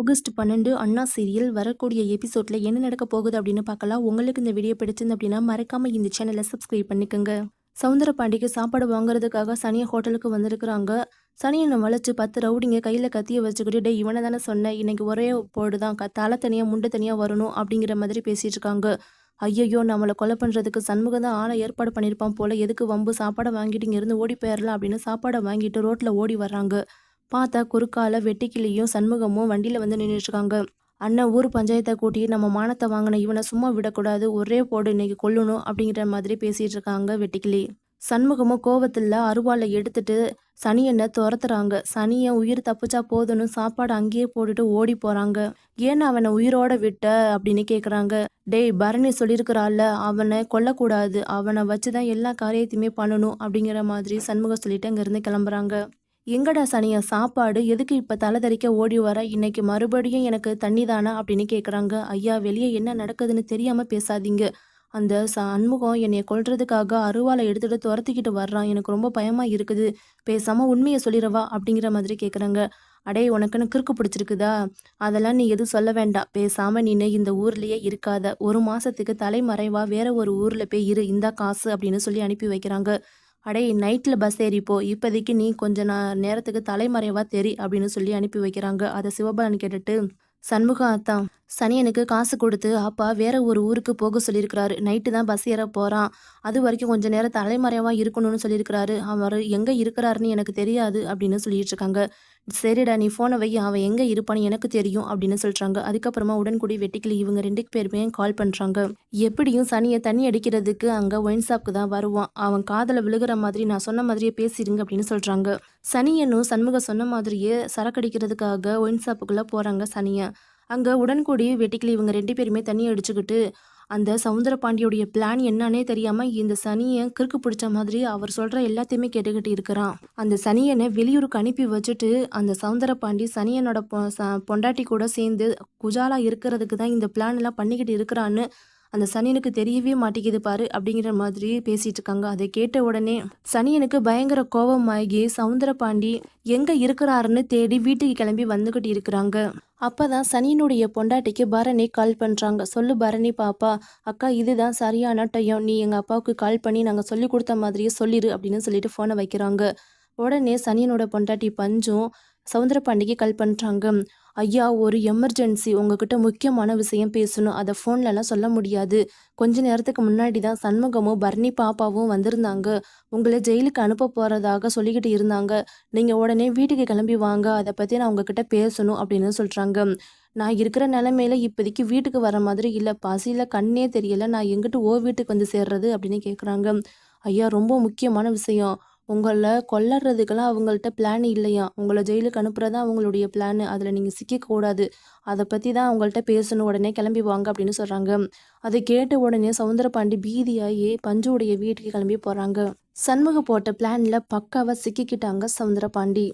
August பன்னெண்டு அண்ணா serial வரக்கூடிய எபிசோட்ல என்ன நடக்க போகுது அப்படின்னு பார்க்கலாம். உங்களுக்கு இந்த வீடியோ பிடிச்சிருந்து அப்படின்னா மறக்காம இந்த சேனலை சப்ஸ்கிரைப் பண்ணிக்கோங்க. சவுந்தர பாண்டிக்கு சாப்பாடு வாங்குறதுக்காக சனியை ஹோட்டலுக்கு வந்திருக்கிறாங்க. சனியனை வளைச்சு பத்து ரவுடிங்க கையில் கத்தியை வச்சுக்கிட்டு டே இவனை தானே சொன்னேன் இன்னைக்கு ஒரே போடு தான் க தலை தனியாக முண்டை தனியாக வரணும் அப்படிங்கிற மாதிரி பேசிட்டு இருக்காங்க. ஐயையோ நம்மளை கொலை பண்ணுறதுக்கு சண்முகம் தான் ஆளை ஏற்பாடு பண்ணியிருப்பான் போல். எதுக்கு வம்பு? சாப்பாடை வாங்கிட்டு இங்கேருந்து ஓடி போயிடலாம் அப்படின்னு சாப்பாடை வாங்கிட்டு ரோட்டில் ஓடி வர்றாங்க. பார்த்தா குறுக்கால வெட்டிக்கிளியும் சண்முகமும் வண்டியில் வந்து நின்றுட்டுருக்காங்க அண்ணன் ஊர் பஞ்சாயத்தை கூட்டி நம்ம மானத்தை வாங்கின இவனை சும்மா விடக்கூடாது ஒரே போடு இன்னைக்கு கொல்லணும் அப்படிங்கிற மாதிரி பேசிகிட்டு இருக்காங்க வெட்டிக்கிளி. சண்முகமும் கோவத்தில் அருவாளை எடுத்துட்டு சனியனை துரத்துறாங்க. சனியை உயிர் தப்பிச்சா போதும்னு சாப்பாடு அங்கேயே போட்டுட்டு ஓடி போகிறாங்க ஏன் அவனை உயிரோட விட்ட அப்படின்னு கேட்குறாங்க டேய் பரணி சொல்லியிருக்கிறாள்ல அவனை கொல்லக்கூடாது அவனை வச்சு தான் எல்லா காரியத்தையுமே பண்ணணும் அப்படிங்கிற மாதிரி சண்முகம் சொல்லிட்டு அங்கேருந்து கிளம்புறாங்க. எங்கடா சனியா சாப்பாடு எதுக்கு இப்போ தலைதறிக்க ஓடி வர? இன்னைக்கு மறுபடியும் எனக்கு தண்ணி தானா அப்படின்னு கேட்குறாங்க ஐயா வெளியே என்ன நடக்குதுன்னு தெரியாமல் பேசாதீங்க. அந்த ச சண்முகம் என்னை கொல்றதுக்காக அருவாளை எடுத்துட்டு துரத்திக்கிட்டு வர்றான். எனக்கு ரொம்ப பயமா இருக்குது. பேசாம உண்மையை சொல்லிடவா? அப்படிங்கிற மாதிரி கேட்குறாங்க அடே உனக்குன்னு கிறுக்கு பிடிச்சிருக்குதா? அதெல்லாம் நீ எதுவும் சொல்ல வேண்டாம். பேசாம நீனு இந்த ஊர்லயே இருக்காத. ஒரு மாசத்துக்கு தலைமறைவா வேற ஒரு ஊர்ல போய் இரு. இந்த காசு அப்படின்னு சொல்லி அனுப்பி வைக்கிறாங்க. அடே நைட்டில் பஸ் ஏறிப்போ இப்போதைக்கு நீ கொஞ்ச நேரத்துக்கு தலைமறைவாக தெரி அப்படின்னு சொல்லி அனுப்பி வைக்கிறாங்க. அதை சிவபாலன் கேட்டுட்டு சண்முகம் அத்தான் சனியனுக்கு காசு கொடுத்து அப்பா வேற ஒரு ஊருக்கு போக சொல்லியிருக்கிறாரு. நைட்டு தான் பஸ் ஏற போகிறான் அது வரைக்கும் கொஞ்ச நேரம் தலைமறைவாக இருக்கணும்னு சொல்லியிருக்கிறாரு. அவர் எங்கே இருக்கிறாருன்னு எனக்கு தெரியாது அப்படின்னு சொல்லிட்டு இருக்காங்க. சரிடா நீ ஃபோனை வை. அவன் எங்கே இருப்பான்னு எனக்கு தெரியும் அப்படின்னு சொல்கிறாங்க அதுக்கப்புறமா உடன்குடி வெட்டிக்கிளி இவங்க ரெண்டு பேருமே கால் பண்ணுறாங்க எப்படியும் சனியை தண்ணி அடிக்கிறதுக்கு அங்கே ஒயின் ஷாப்க்கு தான் வருவான். அவன் காதில் விழுகிற மாதிரி நான் சொன்ன மாதிரியே பேசிடுங்க அப்படின்னு சொல்கிறாங்க சனியனும் சண்முகம் சொன்ன மாதிரியே சரக்கடிக்கிறதுக்காக ஒயின் ஷாப்புக்குள்ளே போகிறாங்க சனியை. அங்கே உடன்குடி வெட்டிக்கிளி இவங்க ரெண்டு பேருமே தண்ணி அடிச்சுக்கிட்டு அந்த சவுந்தர பாண்டியோடைய பிளான் என்னன்னே தெரியாமல் இந்த சனியை கிறுக்கு பிடிச்ச மாதிரி அவர் சொல்கிற எல்லாத்தையுமே கேட்டுக்கிட்டு இருக்கிறான். அந்த சனியனை வெளியூருக்கு அனுப்பி வச்சுட்டு அந்த சவுந்தர பாண்டி சனியனோட பொண்டாட்டி கூட சேர்ந்து குஜாலா இருக்கிறதுக்கு தான் இந்த பிளான் எல்லாம் பண்ணிக்கிட்டு இருக்கிறான்னு அந்த சனியனுக்கு தெரியவே மாட்டேங்குது பாரு அப்படிங்கிற மாதிரி பேசிட்டு இருக்காங்க அதை கேட்ட உடனே சனியனுக்கு பயங்கர கோபமாகி சவுந்தர பாண்டி எங்க இருக்கிறாருன்னு தேடி வீட்டுக்கு கிளம்பி வந்துகிட்டு இருக்கிறாங்க. அப்பதான் சனியனுடைய பொண்டாட்டிக்கு பரணி கால் பண்றாங்க. சொல்லு பரணி பாப்பா அக்கா இதுதான் சரியான டைம். நீ எங்க அப்பாவுக்கு கால் பண்ணி நாங்க சொல்லி கொடுத்த மாதிரியே சொல்லிடு அப்படின்னு சொல்லிட்டு போனை வைக்கிறாங்க. உடனே சனியனோட பொண்டாட்டி பஞ்சும் சவுந்தர பண்டிகை கால் பண்ணுறாங்க ஐயா ஒரு எமர்ஜென்சி உங்ககிட்ட முக்கியமான விஷயம் பேசணும். அதை ஃபோன்லலாம் சொல்ல முடியாது. கொஞ்ச நேரத்துக்கு முன்னாடி தான் சண்முகமும் பர்னி பாப்பாவும் வந்திருந்தாங்க. உங்களை ஜெயிலுக்கு அனுப்ப போகிறதாக சொல்லிக்கிட்டு இருந்தாங்க. நீங்கள் உடனே வீட்டுக்கு கிளம்பி வாங்க. அதை பற்றி நான் உங்ககிட்ட பேசணும் அப்படின்னு சொல்கிறாங்க நான் இருக்கிற நிலமையில இப்போதைக்கு வீட்டுக்கு வர மாதிரி இல்லை. பசியில் கண்ணே தெரியலை. நான் எங்கிட்டு ஓ வீட்டுக்கு வந்து சேர்றது அப்படின்னு கேட்குறாங்க ஐயா ரொம்ப முக்கியமான விஷயம். உங்களை கொல்லறதுக்கெல்லாம் அவங்கள்ட்ட பிளான் இல்லையா? உங்களை ஜெயிலுக்கு அனுப்புறது தான் அவங்களுடைய பிளான் அதில் நீங்கள் சிக்கக்கூடாது அதை பற்றி தான் அவங்கள்ட்ட பேசணும். உடனே கிளம்பி வாங்க அப்படின்னு சொல்கிறாங்க அதை கேட்ட உடனே சவுந்தரபாண்டி பீதியாகி பஞ்சுவுடைய வீட்டுக்கு கிளம்பி போகிறாங்க சண்முக போட்ட பிளானில் பக்காவாக சிக்கிக்கிட்டாங்க சவுந்தரபாண்டி.